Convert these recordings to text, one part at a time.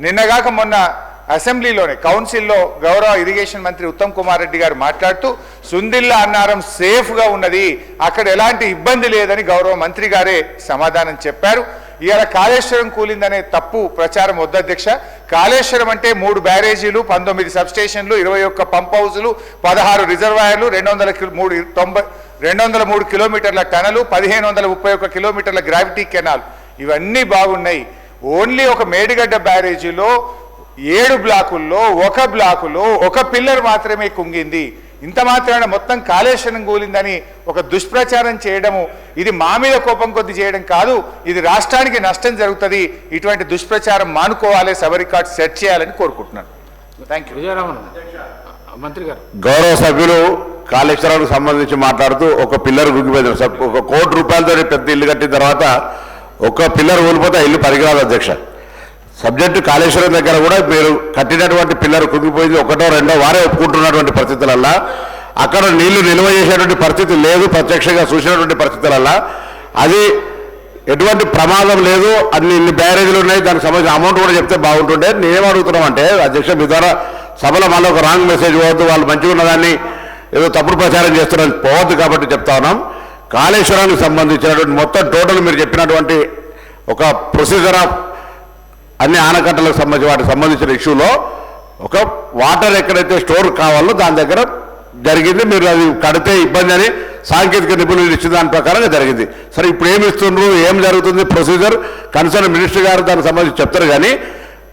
నిన్నగాక మొన్న అసెంబ్లీలోనే కౌన్సిల్లో గౌరవ ఇరిగేషన్ మంత్రి ఉత్తమ్ కుమార్ రెడ్డి గారు మాట్లాడుతూ సుందిల్లా అన్నారం సేఫ్గా ఉన్నది అక్కడ ఎలాంటి ఇబ్బంది లేదని గౌరవ మంత్రి గారే సమాధానం చెప్పారు. ఇవాళ కాళేశ్వరం కూలిందనే తప్పు ప్రచారం వద్దధ్యక్ష కాళేశ్వరం అంటే మూడు బ్యారేజీలు పంతొమ్మిది సబ్స్టేషన్లు ఇరవై ఒక్క పంప్ హౌజులు పదహారు రిజర్వాయర్లు రెండు వందల కిలో- మూడు తొంభై రెండు వందల మూడు కిలోమీటర్ల టనలు పదిహేను వందల ముప్పై ఒక్క కిలోమీటర్ల గ్రావిటీ కెనాల్. ఇవన్నీ బాగున్నాయి. ఓన్లీ ఒక మేడిగడ్డ బ్యారేజీలో ఏడు బ్లాకుల్లో ఒక బ్లాకులో ఒక పిల్లర్ మాత్రమే కుంగింది. ఇంత మాత్రాన మొత్తం కాళేశ్వరం కూలిందని ఒక దుష్ప్రచారం చేయడము ఇది మా మీద కోపం కొద్ది చేయడం కాదు ఇది రాష్ట్రానికి నష్టం జరుగుతుంది ఇటువంటి దుష్ప్రచారం మానుకోవాలి సబ్ రికార్డ్ సెట్ చేయాలని కోరుకుంటున్నాను. థ్యాంక్ యూ మంత్రి గారు. గౌరవ సభ్యులు కాళేశ్వరానికి సంబంధించి మాట్లాడుతూ ఒక పిల్లర్ గుగ్గిపోయింది సార్ ఒక కోటి రూపాయలతో పెద్ద ఇల్లు కట్టిన తర్వాత ఒక్క పిల్లర్ ఊలిపోతే ఇల్లు పరిగరాదు అధ్యక్ష. సబ్జెక్టు కాళేశ్వరం దగ్గర కూడా మీరు కట్టినటువంటి పిల్లర్ కుంగిపోయింది ఒకటో రెండో వారే ఒప్పుకుంటున్నటువంటి పరిస్థితులల్లా. అక్కడ నీళ్ళు నిల్వ చేసేటువంటి పరిస్థితి లేదు ప్రత్యక్షంగా చూసినటువంటి పరిస్థితులల్లా. అది ఎటువంటి ప్రమాదం లేదు అన్ని ఇన్ని బ్యారేజీలు ఉన్నాయి దానికి సంబంధించిన అమౌంట్ కూడా చెప్తే బాగుంటుండే. నేనేం అడుగుతున్నాం అంటే అధ్యక్ష మీ ద్వారా సభలో మళ్ళీ ఒక రాంగ్ మెసేజ్ పోవద్దు వాళ్ళు మంచిగా ఉన్నదాన్ని ఏదో తప్పుడు ప్రచారం చేస్తున్నారని పోవద్దు కాబట్టి చెప్తా ఉన్నాం. కాళేశ్వరానికి సంబంధించినటువంటి మొత్తం టోటల్ మీరు చెప్పినటువంటి ఒక ప్రొసీజర్ ఆఫ్ అన్ని ఆనకట్టలకు సంబంధించి వాటికి సంబంధించిన ఇష్యూలో ఒక వాటర్ ఎక్కడైతే స్టోర్ కావాలో దాని దగ్గర జరిగింది. మీరు అది కడితే ఇబ్బంది అని సాంకేతిక నిపుణులు ఇచ్చిన దాని ప్రకారంగా జరిగింది. సరే ఇప్పుడు ఏమి ఇస్తుండ్రు? ఏం జరుగుతుంది? ప్రొసీజర్ కన్సర్న్ మినిస్టర్ గారు దానికి సంబంధించి చెప్తారు కానీ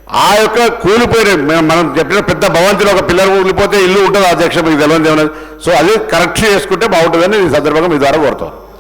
ఆ యొక్క కూలిపోయిన మేము- మనం చెప్పిన పెద్ద భవంతిలో ఒక పిల్లలు కూలిపోతే ఇల్లు ఉంటుంది అధ్యక్ష? మీకు తెలియదు సో అది కరెక్ట్ చేసుకుంటే బాగుంటుందని ఈ సందర్భంగా మీ ద్వారా కోరుతాను